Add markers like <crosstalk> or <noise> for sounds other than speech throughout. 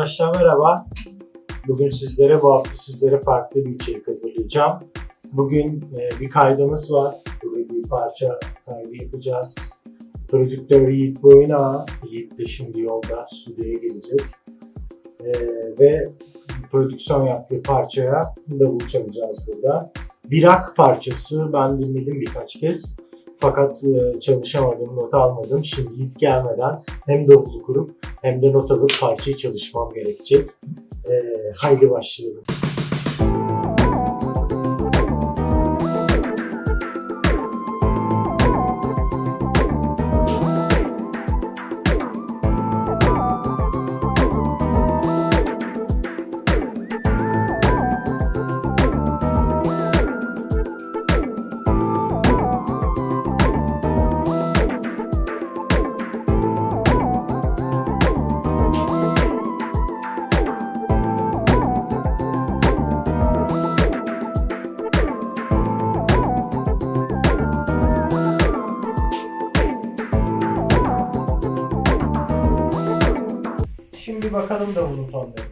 Arkadaşlar merhaba. Bugün sizlere bu hafta sizlere farklı bir içerik hazırlayacağım. Bugün e, bir kaydımız var. Burada bir parça kaydı yapacağız. Prodüktör Yiğit Boyuna, Yiğit de şimdi yolda stüdyoya gelecek. E, ve prodüksiyon yaptığı parçaya davul çalacağız burada. Bir rock parçası ben dinledim birkaç kez. Fakat e, çalışamadım, not almadım. Şimdi Yiğit gelmeden hem davulu kurup hem de not alıp parçayı çalışmam gerekecek. Ee, haydi başlayalım. Şimdi bakalım davulun tonlarına.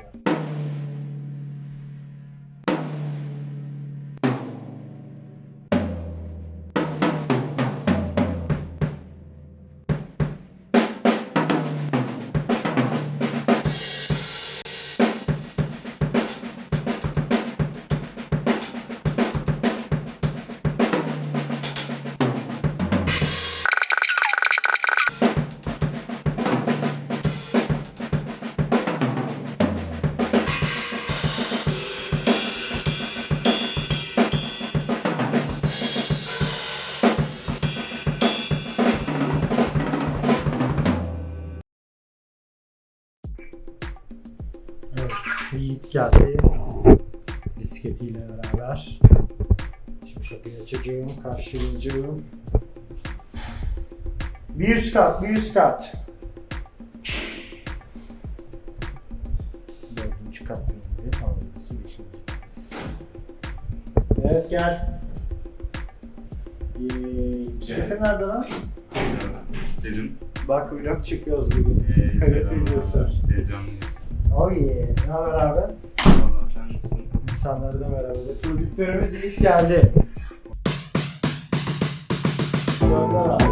Evet, Yiğit geldi. Bisikletiyle beraber. Şimdi kapıyı açacağım, karşılayacağım. Bir üst kat, bir üst kat. Dördüncü kat bölümünde tamamlaması beşinci. Evet gel. Ee, nerede lan? Dedim. Bak vlog çıkıyoruz bugün. Ee, Kayıt videosu. Heyecanlıyız. Oh yeah. Ne haber abi? Valla sen nasılsın? İnsanları da merhaba. Prodüktörümüz ilk geldi. Gönder <laughs> abi.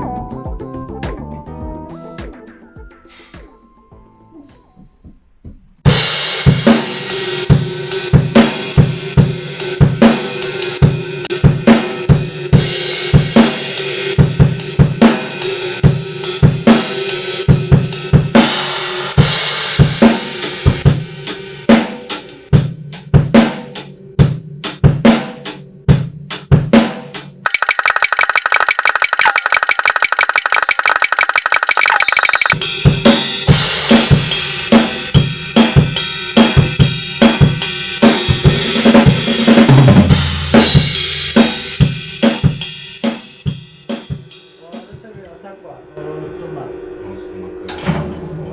Atak var.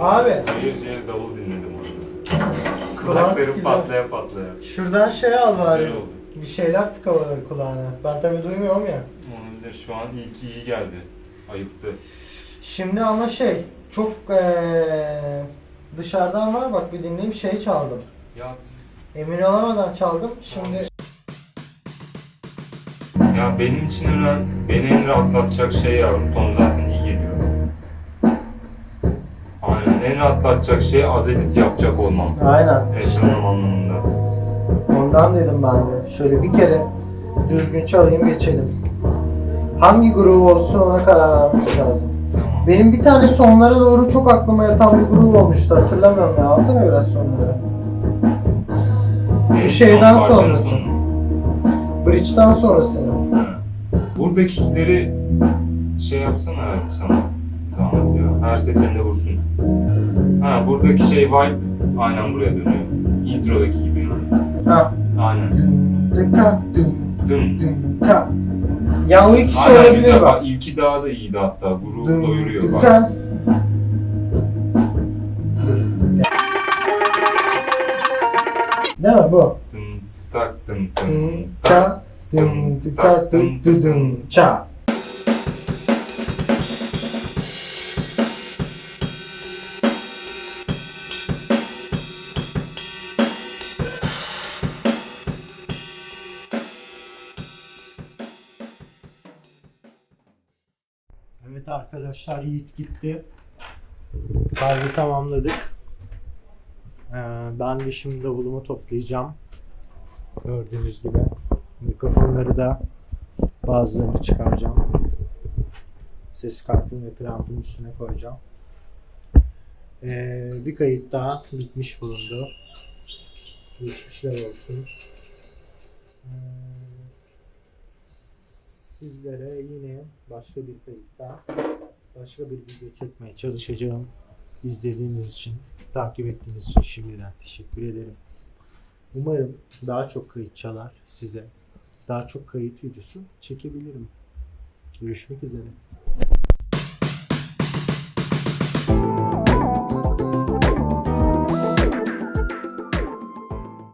Abi. Ciğer ciğer davul dinledim orada. Kulaklarım gibi. patlaya patlaya. Şuradan şey al bari. Oldu. Bir şeyler tıkaları kulağına. Ben tabii duymuyorum ya. Olabilir. Şu an ilk iyi geldi. Ayıptı. Şimdi ama şey çok eee dışarıdan var bak bir dinleyeyim şey çaldım. Ya Emin olamadan çaldım. Şimdi Ya benim için önemli, beni en rahatlatacak şey yavrum ton zaten en rahatlatacak şey az edit yapacak olmam. aynen. Yaşamam anlamında. Ondan dedim ben de. Şöyle bir kere düzgün çalayım geçelim. Hangi grubu olsun ona karar vermek lazım. Benim bir tane sonlara doğru çok aklıma yatan bir grup olmuştu hatırlamıyorum ya. Alsana biraz sonları. Evet, şeyden sonrası. Bridge'den sonrasını. Buradakileri şey yapsana abi sana. Her seferinde vursun. Ha buradaki şey vibe aynen buraya dönüyor. Introdaki gibi. Ha. Aynen. Dın Dım. dın ka. Ya o ikisi Aynen olabilir güzel. bak. Bak ilki daha da iyiydi hatta. Guru Dın doyuruyor bak. dıka. Değil mi bu? Dım tak dım dım tak. ka dın dıka dın dın dın ça. Evet arkadaşlar Yiğit gitti. Kaydı tamamladık. Ee, ben de şimdi davulumu toplayacağım. Gördüğünüz gibi. Mikrofonları da bazılarını çıkaracağım. Ses kartını ve preampın üstüne koyacağım. Ee, bir kayıt daha bitmiş bulundu. Geçmişler olsun. Ee, sizlere yine başka bir kayıtta başka bir video çekmeye çalışacağım. İzlediğiniz için, takip ettiğiniz için şimdiden teşekkür ederim. Umarım daha çok kayıt çalar size. Daha çok kayıt videosu çekebilirim. Görüşmek üzere.